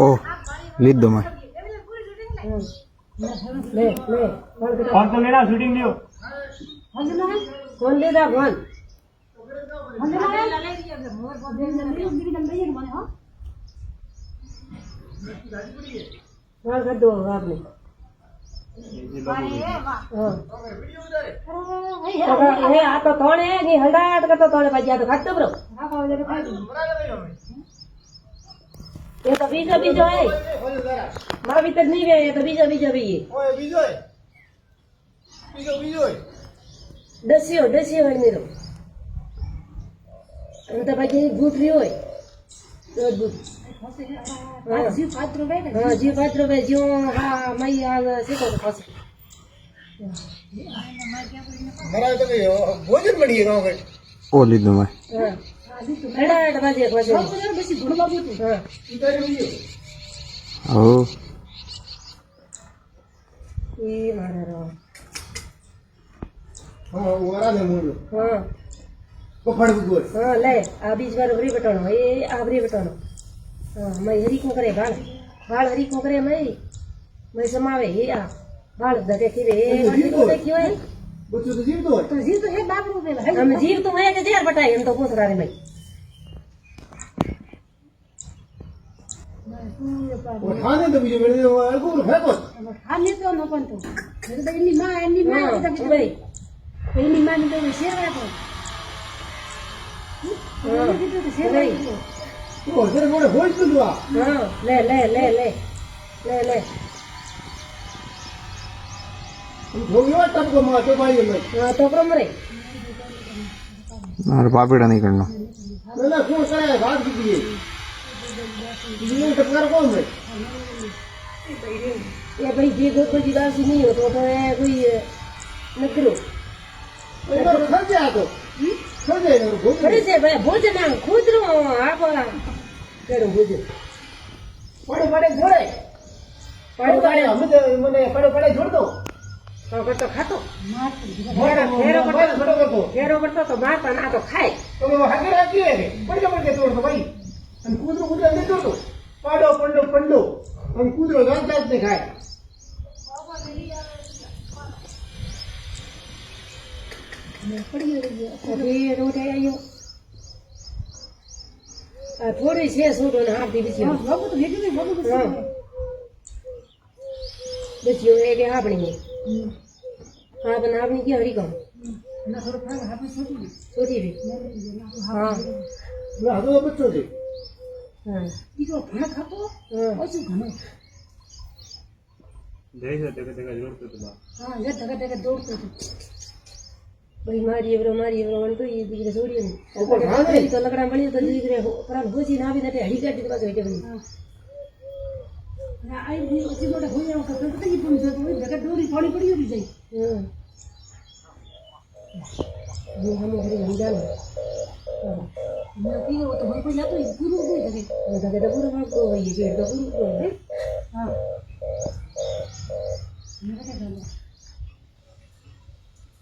ओ lead दो। ले ले कौन तो लेना शूटिंग लियो कौन लेना कौन लेना कौन कौन लेना? है मोर बहुत दिन जल्दी उसकी नंबर ये माने हाँ? बाल कट दो आपने આ તો તોણે ની હંડાટ કરતો તોણે પાછી આ તો ખાતો બ્રો એ તો બીજો બીજો હે મારા ભીતર નહીં વે એ તો બીજો બીજો બી દસ્યો દસ્યો હોય નીરો તો પછી ગુટરી હોય હજી પાંચ રૂપિયા જીવો હા મહી આવે છે ભોજન મળી ગયો ઓ લીધું મેં ઓ હા. હા લે આ બીજવાનું હરી વટાણો એ આ હરી વટાણો. હા મય હરીકું કરે ભાળ. ભાળ હરીકું કરે મય મય સમાવે એ આ ભાળ ધકે ખીરે એ કહેવાય બચ્ચું તો જીવતું હોય. તો જીવતું હે બાપ રૂપે અમે જીવતું હોય કે ઝેર બટાય એમ તો પોસરા રે એની માં શેર રાખો. ಒದ್ರ ನೋಡಿ ಹೋಯ್ತಲ್ವಾ ಲೇ ಲೇ ಲೇ ಲೇ ಲೇ ಲೇ ಹೋಗಿವ ತಪ್ಕೊಂಬ ಬಾಯಿಲ್ಲ ತಪ್ಕೊಂಬ್ರಿ ಅವ್ರು ಪಾಪಿಡ ನೀ ಕಣ್ಣು ಎಲ್ಲ ಕೂಸ ಹಾಕಿದ್ದೀವಿ ತಪ್ಕೊಂಬ್ರಿ ये भाई जी को कोई जुदा सी नहीं हो तो तो है कोई नकरो इधर खर्च आ तो ભુજે ભુજ ના ખુદરું આપણા ભુજ પડે પડે જોડે. પડે પડે અમે તો મને પડે પડે જોડતો. તો કરતો ખાતો. ફેરો કરતો ફેરો કરતો તો મારતા ના તો ખાય. તો હાજર રાખીએ પડકે પડકે તોડતો ભાઈ. અને કૂતરો કૂતરો અંદર તોડતો ને ખાય. થોડી છે સૂટ અને હાથ દીધી છે બચ્યું એ કે આપણી હા પણ આપણી કે હરી કહું છોટી હા હા બીજો ભાગ આપો ઓછું ઘણું જય સર ટકા ટકા દોડતો હતો હા જય ટકા ટકા દોડતો હતો ભાઈ મારી એવરો મારી એવરો વળતો એ દીકરે છોડી ને તો લકડા મળ્યું તો દીકરે પ્રાણ ઘૂસી ના આવી નથી હડી કાઢી પાછો એટલે બની આવી પછી મોટા હોય આમ કરતો તો પણ જતો હોય જગત દોરી થોડી પડી ઉડી જાય. હું. હમ હરી સમજાવે ના પીવો તો ભાઈ કોઈ લાતો પૂરું હોય જગે જગે તો પૂરું મળતો હોય છે તો પૂરું હોય. હા. મેં કહેતા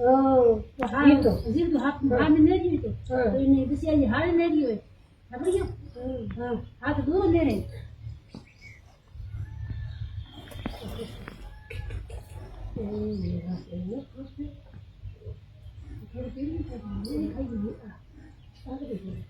જીવતો હાથ દૂર ને બાકી રહે તો એ રોવી બધે હટાડો આડે પડી એ ખાધો રમતો પૂંછડો ભાળનો વેતો તો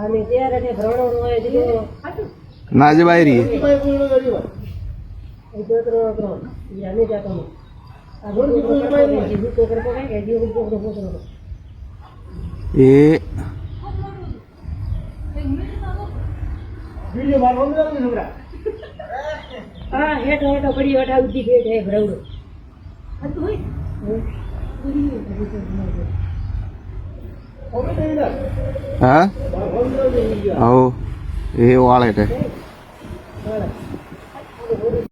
અને ત્યારે તે ભ્રણો હોય દીકરો નાજે બાયરી કરી હતો. જાતો આ કે જીવુ એ વીડિયો મારવા નથી છોકરા. હા હેઠો હેઠો પડી હેઠા ઉધી ભેટ હે ભ્રવડો. હવે તો હા નથી એ વાળે